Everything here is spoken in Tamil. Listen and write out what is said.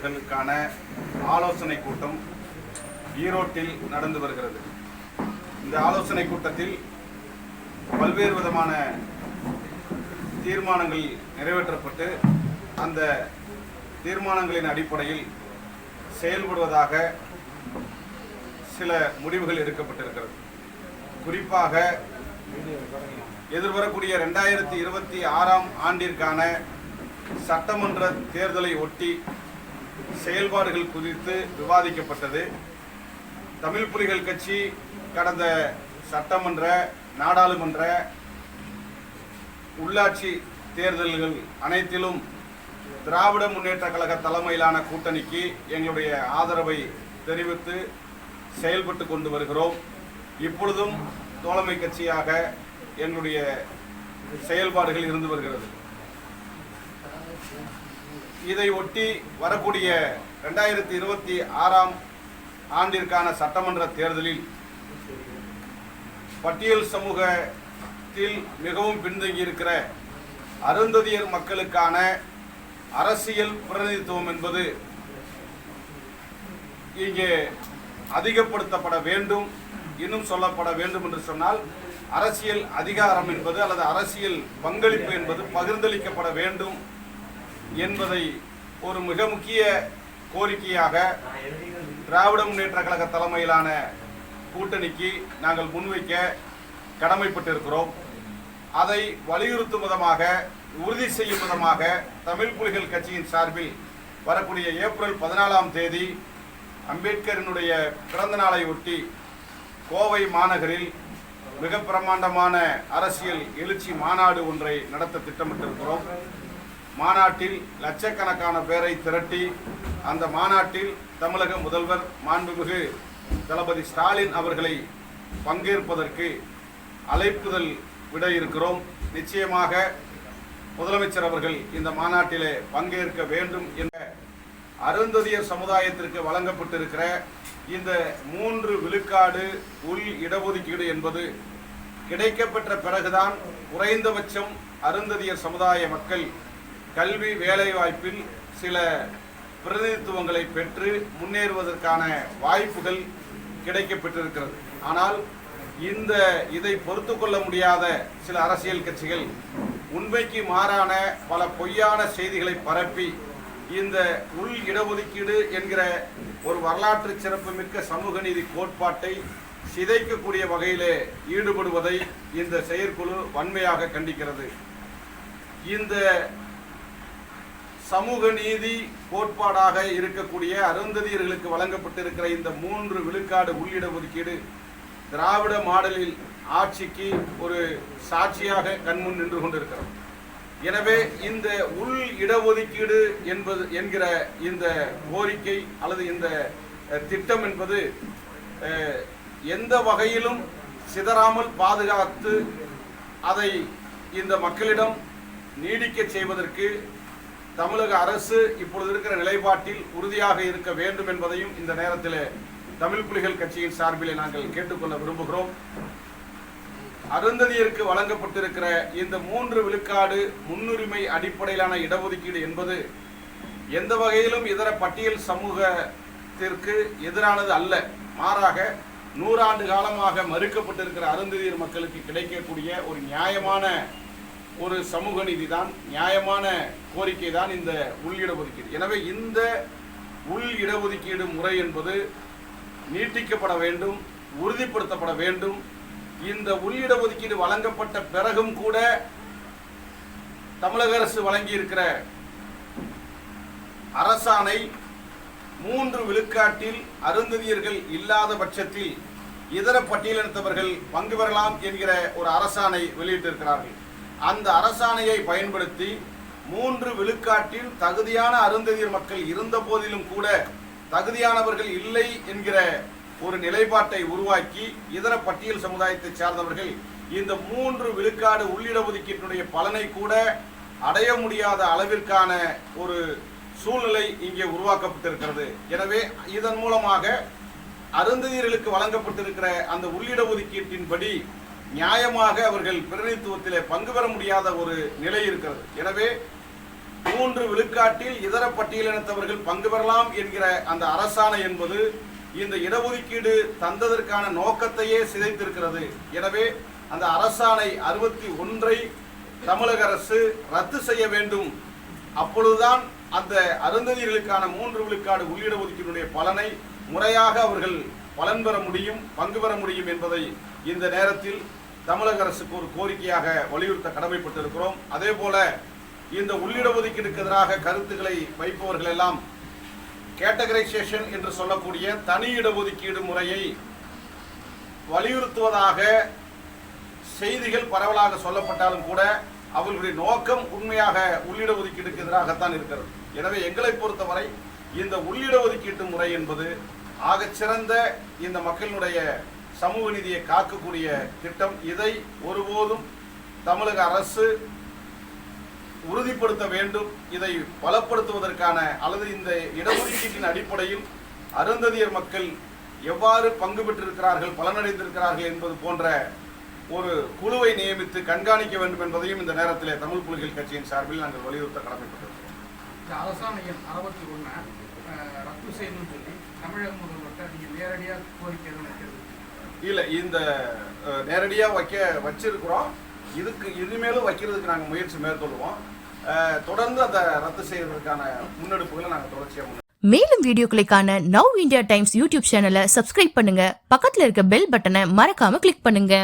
செயலாளர்களுக்கான ஆலோசனை கூட்டம் ஈரோட்டில் நடந்து வருகிறது. இந்த ஆலோசனை கூட்டத்தில் பல்வேறு விதமான தீர்மானங்கள் நிறைவேற்றப்பட்டு அந்த தீர்மானங்களின் அடிப்படையில் செயல்படுவதாக சில முடிவுகள் எடுக்கப்பட்டிருக்கிறது. குறிப்பாக எதிர்வரக்கூடிய ரெண்டாயிரத்தி இருபத்தி ஆறாம் ஆண்டிற்கான சட்டமன்ற தேர்தலை ஒட்டி செயல்பாடுகள் குறித்து விவாதிக்கப்பட்டது. தமிழ் புலிகள் கட்சி கடந்த சட்டமன்ற நாடாளுமன்ற உள்ளாட்சி தேர்தல்கள் அனைத்திலும் திராவிட முன்னேற்ற கழக தலைமையிலான கூட்டணிக்கு எங்களுடைய ஆதரவை தெரிவித்து செயல்பட்டு கொண்டு வருகிறோம். இப்பொழுதும் தோழமை கட்சியாக எங்களுடைய செயல்பாடுகள் இருந்து வருகிறது. இதை ஒட்டி வரக்கூடிய ரெண்டாயிரத்தி இருபத்தி ஆறாம் ஆண்டிற்கான சட்டமன்ற தேர்தலில் பட்டியல் சமூகத்தில் மிகவும் பின்தங்கியிருக்கிற அருந்ததியர் மக்களுக்கான அரசியல் பிரதிநிதித்துவம் என்பது இங்கே அதிகப்படுத்தப்பட வேண்டும் இன்னும் சொல்லப்பட வேண்டும் என்று சொன்னால் அரசியல் அதிகாரம் என்பது அல்லது அரசியல் பங்களிப்பு என்பது பகிர்ந்தளிக்கப்பட வேண்டும் என்பதை ஒரு மிக முக்கிய கோரிக்கையாக திராவிட முன்னேற்ற கழக தலைமையிலான கூட்டணிக்கு நாங்கள் முன்வைக்க கடமைப்பட்டிருக்கிறோம். அதை வலியுறுத்தும் விதமாக உறுதி செய்யும் விதமாக தமிழ் புலிகள் கட்சியின் சார்பில் வரக்கூடிய ஏப்ரல் பதினாலாம் தேதி அம்பேத்கரினுடைய பிறந்த நாளை ஒட்டி கோவை மாநகரில் மிக பிரமாண்டமான அரசியல் எழுச்சி மாநாடு ஒன்றை நடத்த திட்டமிட்டிருக்கிறோம். மாநாட்டில் லட்சக்கணக்கான பேரை திரட்டி அந்த மாநாட்டில் தமிழக முதல்வர் மாண்புமிகு தளபதி ஸ்டாலின் அவர்களை பங்கேற்பதற்கு அழைப்புதல் விட இருக்கிறோம். நிச்சயமாக முதலமைச்சர் அவர்கள் இந்த மாநாட்டிலே பங்கேற்க வேண்டும் என்ற அருந்ததியர் சமுதாயத்திற்கு வழங்கப்பட்டிருக்கிற இந்த மூன்று விழுக்காடு உள் இடஒதுக்கீடு என்பது கிடைக்கப்பெற்ற பிறகுதான் குறைந்தபட்சம் அருந்ததியர் சமுதாய மக்கள் கல்வி வேலைவாய்ப்பில் சில பிரதிநிதித்துவங்களை பெற்று முன்னேறுவதற்கான வாய்ப்புகள் கிடைக்கப்பெற்றிருக்கிறது. ஆனால் இந்த இதை பொறுத்து கொள்ள முடியாத சில அரசியல் கட்சிகள் உண்மைக்கு மாறான பல பொய்யான செய்திகளை பரப்பி இந்த உள் இடஒதுக்கீடு என்கிற ஒரு வரலாற்று சிறப்புமிக்க சமூக நீதி கோட்பாட்டை சிதைக்கக்கூடிய வகையிலே ஈடுபடுவதை இந்த செயற்குழு வன்மையாக கண்டிக்கிறது. இந்த சமூக நீதி கோட்பாடாக இருக்கக்கூடிய அருந்ததியர்களுக்கு வழங்கப்பட்டிருக்கிற இந்த மூன்று விழுக்காடு உள்ளிட ஒதுக்கீடு திராவிட மாடலில் ஆட்சிக்கு ஒரு சாட்சியாக கண்முன் நின்று கொண்டிருக்கிறோம். எனவே இந்த உள் இடஒதுக்கீடு என்பது என்கிற இந்த கோரிக்கை அல்லது இந்த திட்டம் என்பது எந்த வகையிலும் சிதறாமல் பாதுகாத்து அதை இந்த மக்களிடம் நீடிக்க செய்வதற்கு தமிழக அரசு இப்பொழுது இருக்கிற நிலைப்பாட்டில் உறுதியாக இருக்க வேண்டும் என்பதையும் இந்த நேரத்தில் தமிழ் புலிகள் கட்சியின் சார்பிலே நாங்கள் கேட்டுக்கொள்ள விரும்புகிறோம். அருந்ததியருக்கு வழங்கப்பட்டிருக்கிற இந்த மூன்று விழுக்காடு முன்னுரிமை அடிப்படையிலான இடஒதுக்கீடு என்பது எந்த வகையிலும் இதர பட்டியல் சமூகத்திற்கு எதிரானது அல்ல. மாறாக நூறாண்டு காலமாக மறுக்கப்பட்டிருக்கிற அருந்ததியர் மக்களுக்கு கிடைக்கக்கூடிய ஒரு நியாயமான ஒரு சமூக நீதி தான் நியாயமான கோரிக்கை தான் இந்த உள் இடஒதுக்கீடு எனவே இந்த உள் இடஒதுக்கீடு முறை என்பது நீட்டிக்கப்பட வேண்டும் உறுதிப்படுத்தப்பட வேண்டும். இந்த உள் இடஒதுக்கீடு வழங்கப்பட்ட பிறகும் கூட தமிழக அரசு வழங்கியிருக்கிற அரசாணை மூன்று விழுக்காட்டில் அருந்ததியர்கள் இல்லாத பட்சத்தில் இதர பட்டியலினத்தவர்கள் பங்கு பெறலாம் என்கிற ஒரு அரசாணை வெளியிட்டிருக்கிறார்கள். அந்த அரசாணையை பயன்படுத்தி மூன்று விழுக்காட்டில் தகுதியான அருந்ததியர் மக்கள் இருந்த போதிலும் கூட தகுதியானவர்கள் இல்லை என்கிற ஒரு நிலைப்பாட்டை உருவாக்கி இதர பட்டியல் சமுதாயத்தை சார்ந்தவர்கள் இந்த மூன்று விழுக்காடு உள்ளிட ஒதுக்கீட்டினுடைய பலனை கூட அடைய முடியாத அளவிற்கான ஒரு சூழ்நிலை இங்கே உருவாக்கப்பட்டிருக்கிறது. எனவே இதன் மூலமாக அருந்ததியர்களுக்கு வழங்கப்பட்டிருக்கிற அந்த உள்ளிட ஒதுக்கீட்டின்படி நியாயமாக அவர்கள் பிரதிநிதித்துவத்திலே பங்கு பெற முடியாத ஒரு நிலை இருக்கிறது. எனவே மூன்று விழுக்காட்டில் இதர பட்டியலினத்தவர்கள் பங்கு பெறலாம் என்கிற அந்த அரசாணை என்பது இந்த இடஒதுக்கீடு தந்ததற்கான நோக்கத்தையே சிதைத்திருக்கிறது. எனவே அந்த அரசாணை அறுபத்தி ஒன்றை தமிழக அரசு ரத்து செய்ய வேண்டும். அப்பொழுதுதான் அந்த அருந்ததியர்களுக்கான மூன்று விழுக்காடு உள்ளிட ஒதுக்கீடுடைய பலனை முறையாக அவர்கள் பலன் பெற முடியும் பங்கு பெற முடியும் என்பதை இந்த நேரத்தில் தமிழக அரசுக்கு ஒரு கோரிக்கையாக வலியுறுத்த கடமைப்பட்டிருக்கிறோம். அதே போல இந்த உள்ளிட ஒதுக்கீடுக்கு எதிராக கருத்துக்களை வைப்பவர்கள் எல்லாம் கேட்டகரைசேஷன் என்று சொல்லக்கூடிய தனி இடஒதுக்கீடு முறையை வலியுறுத்துவதாக செய்திகள் பரவலாக சொல்லப்பட்டாலும் கூட அவர்களுடைய நோக்கம் உண்மையாக உள்ளிட ஒதுக்கீடுக்கு எதிராகத்தான் இருக்கிறது. எனவே எங்களை பொறுத்தவரை இந்த உள்ளிட ஒதுக்கீட்டு முறை என்பது ஆகச்சிறந்த இந்த மக்களினுடைய சமூக நீதியை காக்கக்கூடிய திட்டம் இதை ஒருபோதும் தமிழக அரசு உறுதிப்படுத்த வேண்டும். இதை பலப்படுத்துவதற்கான அல்லது இந்த இடஒதுக்கீட்டின் அடிப்படையில் அருந்ததியர் மக்கள் எவ்வாறு பங்கு பெற்றிருக்கிறார்கள் பலனடைந்திருக்கிறார்கள் என்பது போன்ற ஒரு குழுவை நியமித்து கண்காணிக்க வேண்டும் என்பதையும் இந்த நேரத்தில் தமிழ் புலிகள் கட்சியின் சார்பில் நாங்கள் வலியுறுத்த கடமைப்பட்டிருக்கிறோம். இந்த அரசாணை அறுபத்தி ஒன்று ரத்து செய்யணும்னு சொல்லி தமிழக முதல்வர்கிட்ட நீங்கள் நேரடியாக கோரிக்கை எதுவும் இல்லை இந்த நேரடியாக வைக்க வச்சிருக்கிறோம். இதுக்கு இனிமேலும் வைக்கிறதுக்கு நாங்கள் முயற்சி மேற்கொள்வோம். தொடர்ந்து அதை ரத்து செய்யறதுக்கான முன்னெடுப்புகளை நாங்கள் தொடர்ச்சியாக மேலும் வீடியோக்களுக்கான நவ் இந்தியா டைம்ஸ் யூடியூப் சேனலை சப்ஸ்கிரைப் பண்ணுங்க. பக்கத்தில் இருக்க பெல் பட்டனை மறக்காம கிளிக் பண்ணுங்க.